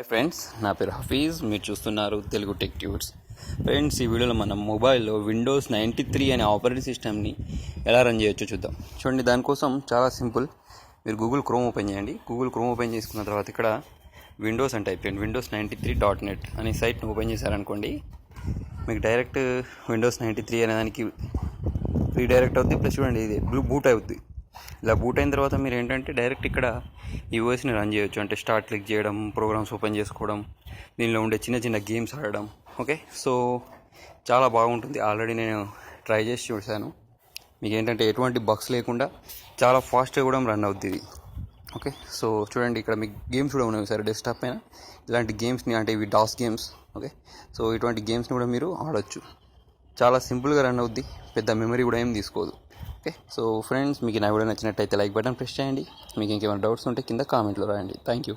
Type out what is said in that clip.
Hi friends నా పేరు హఫీజ్ మీరు చూస్తున్నారు తెలుగు టెక్ ట్యూట్స్ ఫ్రెండ్స్ ఈ వీడియోలో మనం మొబైల్లో విండోస్ నైంటీ త్రీ అనే ఆపరేటింగ్ సిస్టమ్ని ఎలా రన్ చేయొచ్చో చూద్దాం. చూడండి దానికోసం చాలా సింపుల్. మీరు గూగుల్ క్రోమ్ ఓపెన్ చేయండి. గూగుల్ క్రోమ్ ఓపెన్ చేసుకున్న తర్వాత ఇక్కడ విండోస్ అని టైప్ చేయండి. Windows ninety three dot net అనే సైట్ని ఓపెన్ చేశారనుకోండి మీకు డైరెక్ట్ విండోస్ నైంటీ త్రీ అనే దానికి రీడైరెక్ట్ అవుద్ది. ప్లస్ చూడండి ఇది బ్లూ బూట్ అవుద్ది. ఇలా బూట్ అయిన తర్వాత మీరు ఏంటంటే డైరెక్ట్ ఇక్కడ ఈ ఓఎస్ని రన్ చేయొచ్చు. అంటే స్టార్ట్ క్లిక్ చేయడం ప్రోగ్రామ్స్ ఓపెన్ చేసుకోవడం దీనిలో ఉండే చిన్న చిన్న గేమ్స్ ఆడడం. ఓకే సో చాలా బాగుంటుంది. ఆల్రెడీ నేను ట్రై చేసి చూశాను. మీకు ఏంటంటే ఎటువంటి బగ్స్ లేకుండా చాలా ఫాస్ట్గా కూడా రన్ అవుద్ది ఇది. ఓకే సో చూడండి ఇక్కడ మీకు గేమ్స్ కూడా ఉన్నాయి సార్ డెస్క్టాప్ పైన. ఇలాంటి గేమ్స్ని అంటే ఇవి డాస్ గేమ్స్ ఓకే సో ఇటువంటి గేమ్స్ని కూడా మీరు ఆడొచ్చు. చాలా సింపుల్గా రన్ అవుద్ది. పెద్ద మెమరీ కూడా ఏం తీసుకోదు. ఓకే సో ఫ్రెండ్స్ మీకు నా వీడియో నచ్చినట్టయితే లైక్ బటన్ ప్రెస్ చేయండి. మీకు ఇంకేమైనా డౌట్స్ ఉంటే కింద కామెంట్లో రాయండి. Thank you